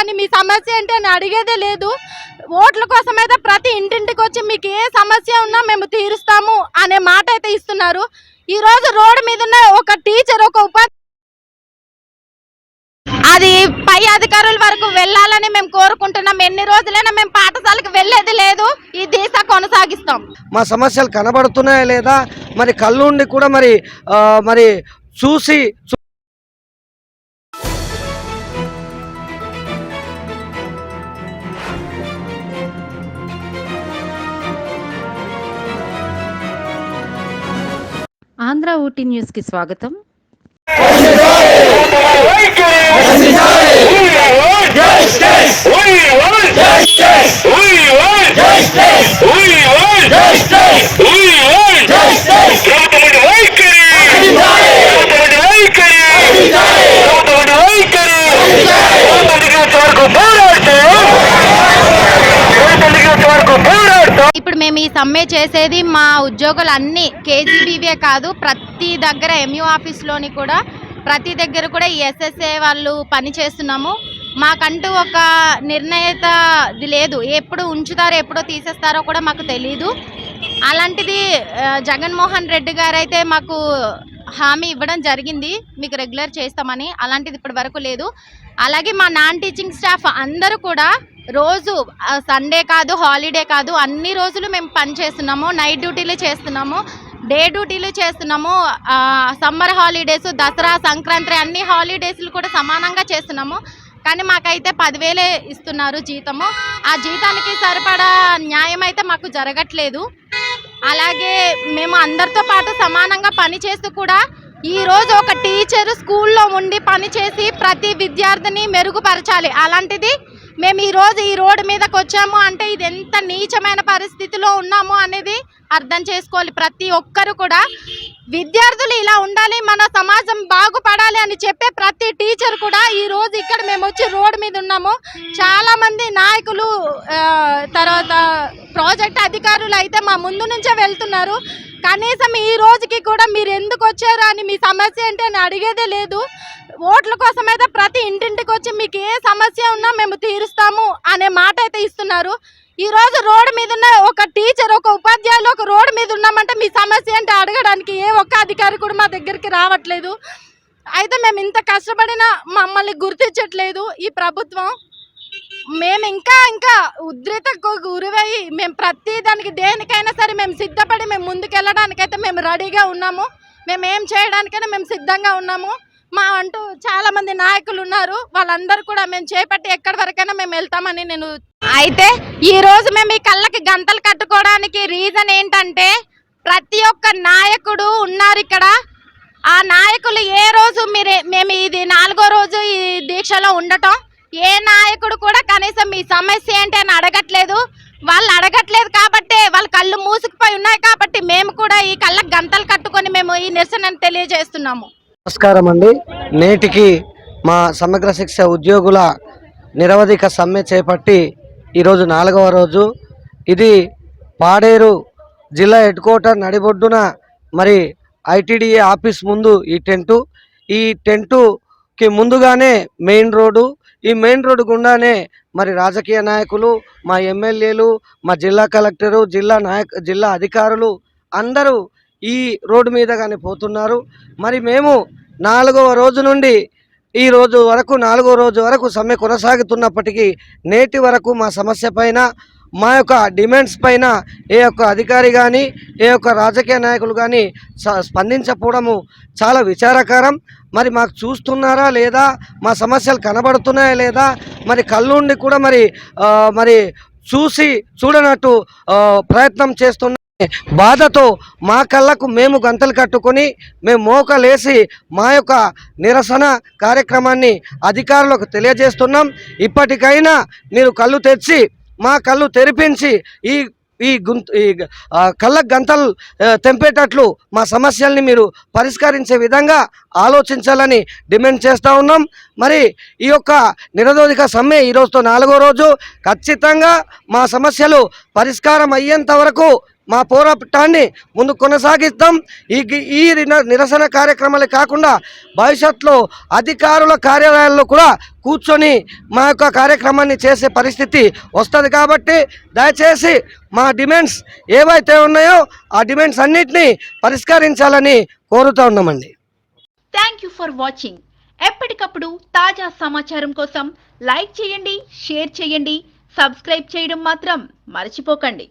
కానీ మీ సమస్య ఏంటి అడిగేదే లేదు. ఓట్ల కోసం అయితే ప్రతి ఇంటింటికి వచ్చి మీకు ఏ సమస్య ఉన్నా మేము తీరుస్తాము అనే మాట అయితే ఇస్తున్నారు. ఈ రోజు రోడ్డు మీద ఉన్న ఒక టీచర్ ఒక ఉపాధి అది పై అధికారుల వరకు వెళ్ళాలని మేము కోరుకుంటున్నాం. ఎన్ని రోజులైనా మేము పాఠశాలకు వెళ్ళేది లేదు. ఈ దిశ కొనసాగిస్తాం. మా సమస్యలు కనబడుతున్నాయా లేదా? మరి కళ్ళుండి కూడా మరి మరి చూసి ఆంధ్ర ఊటీ న్యూస్కి స్వాగతం ఇప్పుడు మేము ఈ సమ్మె చేసేది మా ఉద్యోగులు అన్ని కేజీబీవే కాదు ప్రతి దగ్గర ఎంయూ ఆఫీస్లోని కూడా ప్రతి దగ్గర కూడా ఈ ఎస్ఎస్ఏ వాళ్ళు పని చేస్తున్నాము. మాకంటూ ఒక నిర్ణయత ఇది లేదు. ఎప్పుడు ఉంచుతారో ఎప్పుడో తీసేస్తారో కూడా మాకు తెలీదు. అలాంటిది జగన్మోహన్ రెడ్డి గారు అయితే మాకు హామీ ఇవ్వడం జరిగింది. మీకు రెగ్యులర్ చేస్తామని. అలాంటిది ఇప్పటి వరకు లేదు. అలాగే మా నాన్ టీచింగ్ స్టాఫ్ అందరూ కూడా రోజు సండే కాదు హాలిడే కాదు అన్ని రోజులు మేము పని చేస్తున్నాము నైట్ డ్యూటీలు చేస్తున్నాము డే డ్యూటీలు చేస్తున్నాము సమ్మర్ హాలిడేస్ దసరా సంక్రాంతి అన్ని హాలిడేస్లు కూడా సమానంగా చేస్తున్నాము. కానీ మాకైతే పదివేలే ఇస్తున్నారు జీతము. ఆ జీతానికి సరిపడా న్యాయం అయితే మాకు జరగట్లేదు. అలాగే మేము అందరితో పాటు సమానంగా పనిచేస్తూ కూడా ఈరోజు ఒక టీచర్ స్కూల్లో ఉండి పనిచేసి ప్రతి విద్యార్థిని మెరుగుపరచాలి. అలాంటిది మేము ఈరోజు ఈ రోడ్డు మీదకి వచ్చాము అంటే ఇది ఎంత నీచమైన పరిస్థితిలో ఉన్నాము అనేది అర్థం చేసుకోవాలి. ప్రతి ఒక్కరు కూడా విద్యార్థులు ఇలా ఉండాలి మన సమాజం బాగుపడాలి అని చెప్పే ప్రతి టీచర్ కూడా ఈ రోజు ఇక్కడ మేము వచ్చి రోడ్డు మీద ఉన్నాము. చాలా మంది నాయకులు తర్వాత ప్రాజెక్ట్ అధికారులు అయితే మా ముందు నుంచే వెళ్తున్నారు. కనీసం ఈ రోజుకి కూడా మీరు ఎందుకు వచ్చారు అని మీ సమస్య ఏంటి అని అడిగేదే లేదు. ఓట్ల కోసం అయితే ప్రతి ఇంటింటికి వచ్చి మీకు ఏ సమస్య ఉన్నా మేము తీరుస్తాము అనే మాట అయితే ఇస్తున్నారు. ఈ రోజు రోడ్డు మీద ఉన్న ఒక టీచర్ ఒక ఉపాధ్యాయులు ఒక రోడ్డు మీద ఉన్నామంటే మీ సమస్య అంటే అడగడానికి? ఏ ఒక్క అధికారి కూడా మా దగ్గరికి రావట్లేదు. అయితే మేము ఇంత కష్టపడినా మమ్మల్ని గుర్తించట్లేదు ఈ ప్రభుత్వం. మేము ఇంకా ఇంకా ఉద్రితకు గురివై మేము ప్రతి దానికి దేనికైనా సరే మేము సిద్ధపడి మేము ముందుకెళ్ళడానికైతే మేము రెడీగా ఉన్నాము. మేము ఏం చేయడానికైనా మేము సిద్ధంగా ఉన్నాము. మా అంటూ చాలా మంది నాయకులు ఉన్నారు. వాళ్ళందరూ కూడా మేము చేపట్టి ఎక్కడి వరకైనా మేము వెళ్తామని నేను అయితే ఈ రోజు మేము ఈ కళ్ళకి గంతలు కట్టుకోవడానికి రీజన్ ఏంటంటే ప్రతి ఒక్క నాయకుడు ఉన్నారు ఇక్కడ. ఆ నాయకులు ఏ రోజు మీరే మేము ఇది నాలుగో రోజు ఈ దీక్షలో ఉండటం. ఏ నాయకుడు కూడా కనీసం మీ సమస్య ఏంటి అని అడగట్లేదు. వాళ్ళు అడగట్లేదు కాబట్టి వాళ్ళ కళ్ళు మూసుకుపోయి ఉన్నాయి కాబట్టి మేము కూడా ఈ కళ్ళకి గంతలు కట్టుకొని మేము ఈ నిరసనను తెలియజేస్తున్నాము. నమస్కారం అండి. నేటికి మా సమగ్ర శిక్ష ఉద్యోగుల నిరవధిక సమ్మె చేపట్టి ఈరోజు నాలుగవ రోజు. ఇది పాడేరు జిల్లా హెడ్ క్వార్టర్ నడిబొడ్డున మరి ఐటీడీఏ ఆఫీస్ ముందు ఈ టెంటు. ఈ టెంటుకి ముందుగానే మెయిన్ రోడ్డు. ఈ మెయిన్ రోడ్డు గుండానే మరి రాజకీయ నాయకులు మా ఎమ్మెల్యేలు మా జిల్లా కలెక్టరు జిల్లా నాయక జిల్లా అధికారులు అందరూ ఈ రోడ్డు మీద కానీ పోతున్నారు. మరి మేము నాలుగవ రోజు నుండి ఈ రోజు వరకు నాలుగో రోజు వరకు సమ్మె కొనసాగుతున్నప్పటికీ నేటి వరకు మా సమస్య పైన మా యొక్క డిమాండ్స్ పైన ఏ యొక్క అధికారి కానీ ఏ యొక్క రాజకీయ నాయకులు కానీ స్పందించకపోవడము చాలా విచారకరం. మరి మాకు చూస్తున్నారా లేదా? మా సమస్యలు కనబడుతున్నాయా లేదా? మరి కళ్ళుండి కూడా మరి మరి చూసి చూడనట్టు ప్రయత్నం చేస్తున్న బాధతో మా కళ్ళకు మేము గంతలు కట్టుకొని మేము మోకలేసి మా యొక్క నిరసన కార్యక్రమాన్ని అధికారులకు తెలియజేస్తున్నాం. ఇప్పటికైనా మీరు కళ్ళు తెచ్చి మా కళ్ళు తెరిపించి ఈ ఈ గుంత ఈ కళ్ళ గంతలు తెంపేటట్లు మా సమస్యల్ని మీరు పరిష్కరించే విధంగా ఆలోచించాలని డిమాండ్ చేస్తూ ఉన్నాం. మరి ఈ యొక్క నిరదోధిక సమ్మె ఈరోజుతో నాలుగో రోజు. ఖచ్చితంగా మా సమస్యలు పరిష్కారం అయ్యేంత వరకు మా పోరాటాన్ని ముందు కొనసాగిస్తాం. ఈ ఈ నిరసన కార్యక్రమాలే కాకుండా భవిష్యత్తులో అధికారుల కార్యాలయాల్లో కూడా కూర్చొని మా యొక్క కార్యక్రమాన్ని చేసే పరిస్థితి వస్తుంది కాబట్టి దయచేసి మా డిమాండ్స్ ఏవైతే ఉన్నాయో ఆ డిమాండ్స్ అన్నిటినీ పరిష్కరించాలని కోరుతూ ఉన్నామండి. థ్యాంక్ యూ ఫర్ వాచింగ్ ఎప్పటికప్పుడు తాజా సమాచారం కోసం లైక్ చేయండి షేర్ చేయండి సబ్స్క్రైబ్ చేయడం మాత్రం మర్చిపోకండి.